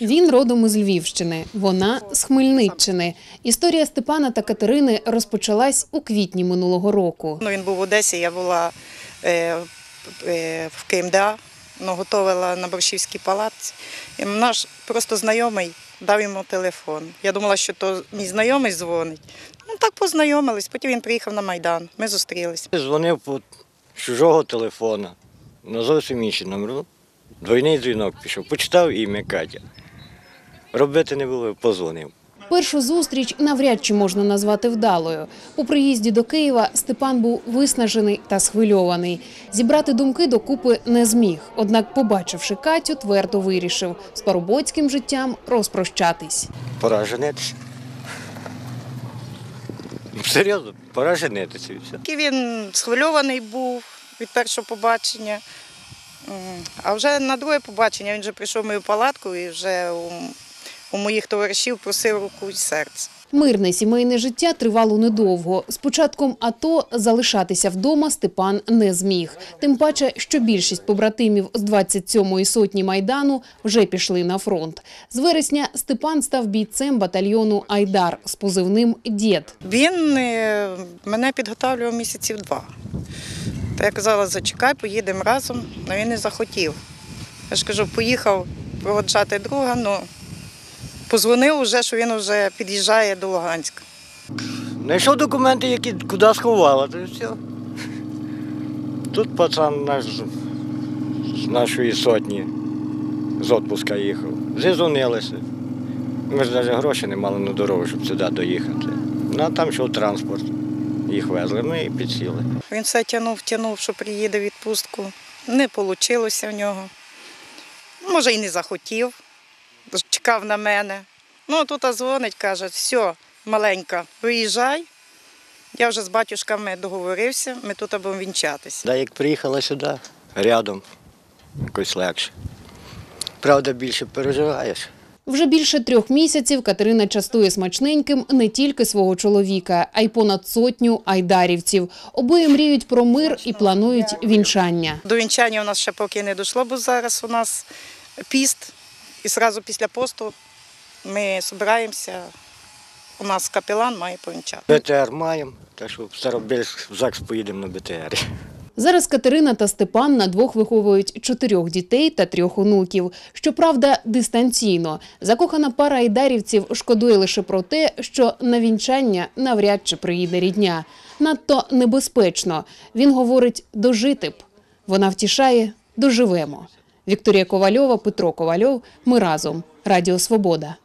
Він родом із Львівщини, вона з Хмельниччини. Історія Степана та Катерини розпочалась у квітні минулого року. Ну, він був в Одесі, я була е, е, в КМДА, ну, готувала на Борщівській палаці. І наш просто знайомий дав йому телефон. Я думала, що то мій знайомий дзвонить. Ну так познайомились. Потім він приїхав на Майдан. Ми зустрілись. Дзвонив по чужого телефона на зовсім інший номер. Ну, Двойний дзвінок пішов. Почитав ім'я Катя. Робити не було, позвонив. Першу зустріч навряд чи можна назвати вдалою. У приїзді до Києва Степан був виснажений та схвильований. Зібрати думки докупи не зміг. Однак, побачивши Катю, твердо вирішив з парубоцьким життям розпрощатись. Пора женитися. Серйозно, пора женитися і все. Він схвильований був від першого побачення. А вже на друге побачення він вже прийшов в мою палатку і вже у, у моїх товаришів просив руку і серце. Мирне сімейне життя тривало недовго. З початком АТО залишатися вдома Степан не зміг. Тим паче, що більшість побратимів з 27-ї сотні Майдану вже пішли на фронт. З вересня Степан став бійцем батальйону «Айдар» з позивним «Дід». Він е, мене підготовлював місяців два. Та я казала, зачекай, поїдемо разом, але він не захотів. Я ж кажу, поїхав проводжати друга, ну позвонив вже, що він вже під'їжджає до Луганська. Знайшов документи, які куди сховала, то все. Тут пацан наш з- з нашої сотні з відпуска їхав. Зізвонилися. Ми ж навіть гроші не мали на дорогу, щоб сюди доїхати. Ну, а там йшов транспорт. Їх везли, ми і підсіли. Він все тягнув, тягнув, що приїде в відпустку. Не вийшло в нього. Може, і не захотів, чекав на мене. Ну, тут дзвонить, каже, все, маленька, виїжджай. Я вже з батюшками договорився, ми тут будемо вінчатися. Да, як приїхала сюди, рядом, якось легше. Правда, більше переживаєш. Вже більше трьох місяців Катерина частує смачненьким не тільки свого чоловіка, а й понад сотню айдарівців. Обоє мріють про мир і планують вінчання. До вінчання у нас ще поки не дійшло, бо зараз у нас піст. І одразу після посту ми збираємося. У нас капелан має повінчати. БТР маємо, так що в Старобільськ в ЗАГС поїдемо на БТР. Зараз Катерина та Степан на двох виховують чотирьох дітей та трьох онуків. Щоправда, дистанційно. Закохана пара айдарівців шкодує лише про те, що на вінчання навряд чи приїде рідня. Надто небезпечно. Він говорить дожити б. Вона втішає доживемо. Вікторія Ковальова, Петро Ковальов. Ми разом. Радіо Свобода.